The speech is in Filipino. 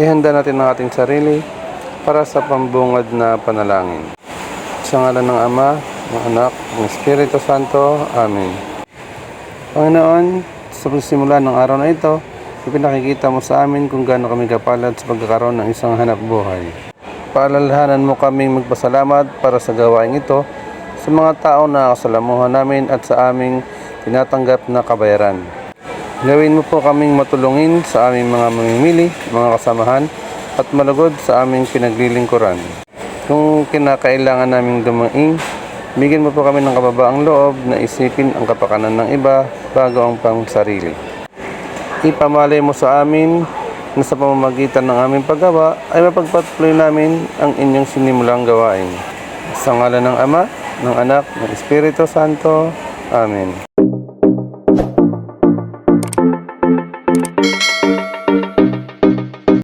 ihanda natin ang ating sarili para sa pambungad na panalangin. Sa ngalan ng Ama, ng Anak, ng Espiritu Santo. Amen. Panginoon, sa pagsimula ng araw na ito, ipinakikita mo sa amin kung gaano kami kapalad sa pagkakaroon ng isang hanap buhay. Paalalahanan mo kaming magpasalamat para sa gawain ito sa mga tao na kasalamuhan namin at sa aming tinatanggap na kabayaran. Gawin mo po kaming matulungin sa aming mga mamimili, mga kasamahan, at malugod sa aming pinaglilingkuran. Kung kinakailangan naming dumaing, bigyan mo po kami ng kababaang loob na isipin ang kapakanan ng iba bago ang pang sarili. Ipamalay mo sa amin na sa pamamagitan ng aming paggawa ay mapagpatuloy namin ang inyong sinimulang gawain. Sa ngalan ng Ama, ng Anak, ng Espiritu Santo. Amen.